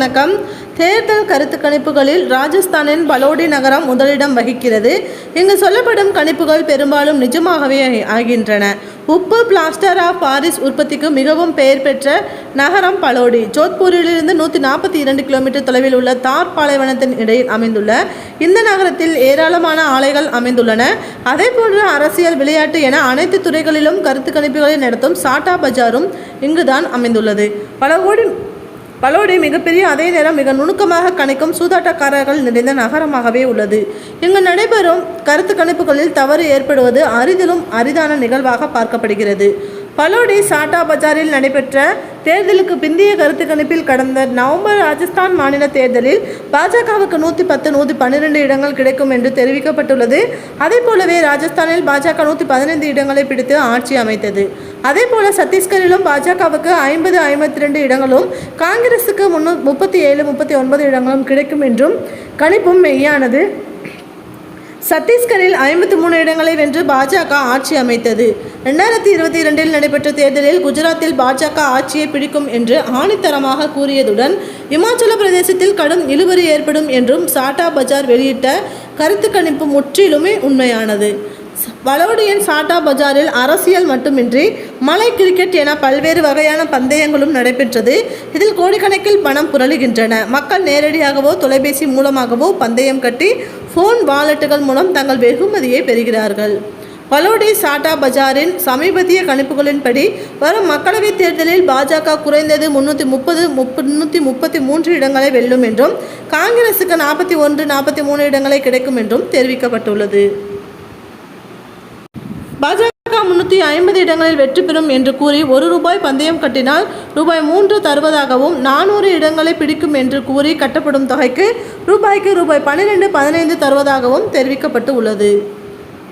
வணக்கம். தேர்தல் கருத்து கணிப்புகளில் ராஜஸ்தானின் பலோடி நகரம் முதலிடம் வகிக்கிறது. இங்கு சொல்லப்படும் கணிப்புகள் பெரும்பாலும் நிஜமாகவே ஆகின்றன. உப்பு பிளாஸ்டர் ஆஃப் பாரிஸ் உற்பத்திக்கு மிகவும் பெயர் பெற்ற நகரம் பலோடி. ஜோத்பூரிலிருந்து நூற்றி நாற்பத்தி இரண்டு கிலோமீட்டர் தொலைவில் உள்ள தார் பாலைவனத்தின் இடையில் அமைந்துள்ள இந்த நகரத்தில் ஏராளமான ஆலைகள் அமைந்துள்ளன. அதே போன்ற அரசியல் விளையாட்டு என அனைத்து துறைகளிலும் கருத்து கணிப்புகளை நடத்தும் சாட்டா பஜாரும் இங்குதான் அமைந்துள்ளது. பல கோடி பலோடி மிகப்பெரிய அதே நேரம் மிக நுணுக்கமாக கணிக்கும் சூதாட்டக்காரர்கள் நிறைந்த நகரமாகவே உள்ளது. இங்கு நடைபெறும் கருத்து கணிப்புகளில் தவறு ஏற்படுவது அரிதிலும் அரிதான நிகழ்வாக பார்க்கப்படுகிறது. பலோடி சாட்டா பஜாரில் நடைபெற்ற தேர்தலுக்கு பிந்தைய கருத்து கணிப்பில் கடந்த நவம்பர் ராஜஸ்தான் மாநில தேர்தலில் பாஜகவுக்கு நூற்றி பத்து நூற்றி பன்னிரெண்டு இடங்கள் கிடைக்கும் என்று தெரிவிக்கப்பட்டுள்ளது. அதே போலவே ராஜஸ்தானில் பாஜக நூற்றி பதினைந்து இடங்களை பிடித்து ஆட்சி அமைத்தது. அதே போல சத்தீஸ்கரிலும் பாஜகவுக்கு ஐம்பது ஐம்பத்தி ரெண்டு இடங்களும் காங்கிரசுக்கு முன்னூ முப்பத்தி ஏழு முப்பத்தி ஒன்பது இடங்களும் கிடைக்கும் என்றும் கணிப்பும் மெய்யானது. சத்தீஸ்கரில் ஐம்பத்தி மூணு இடங்களை வென்று பாஜக ஆட்சி அமைத்தது. ரெண்டாயிரத்தி இருபத்தி இரண்டில் நடைபெற்ற தேர்தலில் குஜராத்தில் பாஜக ஆட்சியை பிடிக்கும் என்று ஆணித்தரமாக கூறியதுடன் இமாச்சல பிரதேசத்தில் கடும் இழுபறி ஏற்படும் என்றும் சாட்டா பஜார் வெளியிட்ட கருத்து கணிப்பு முற்றிலுமே உண்மையானது. வலோடியின் சாட்டா பஜாரில் அரசியல் மட்டுமின்றி மலை கிரிக்கெட் என பல்வேறு வகையான பந்தயங்களும் நடைபெற்றது. இதில் கோடிக்கணக்கில் பணம் புரளுகின்றன. மக்கள் நேரடியாகவோ தொலைபேசி மூலமாகவோ பந்தயம் கட்டி ஃபோன் வாலெட்டுகள் மூலம் தங்கள் வெகுமதியை பெறுகிறார்கள். பலோடி சாட்டா பஜாரின் சமீபத்திய கணிப்புகளின்படி வரும் மக்களவைத் தேர்தலில் பாஜக குறைந்தது முன்னூற்றி முப்பது முன்னூற்றி முப்பத்தி மூன்று இடங்களை வெல்லும் என்றும் காங்கிரசுக்கு நாற்பத்தி ஒன்று நாற்பத்தி மூணு இடங்களை கிடைக்கும் என்றும் தெரிவிக்கப்பட்டுள்ளது. பாஜக முன்னூற்றி ஐம்பது இடங்களில் வெற்றி பெறும் என்று கூறி ஒரு ரூபாய் பந்தயம் கட்டினால் ரூபாய் மூன்று தருவதாகவும் நானூறு இடங்களை பிடிக்கும் என்று கூறி கட்டப்படும் தொகைக்கு ரூபாய்க்கு ரூபாய் பன்னிரெண்டு பதினைந்து தருவதாகவும் தெரிவிக்கப்பட்டு உள்ளது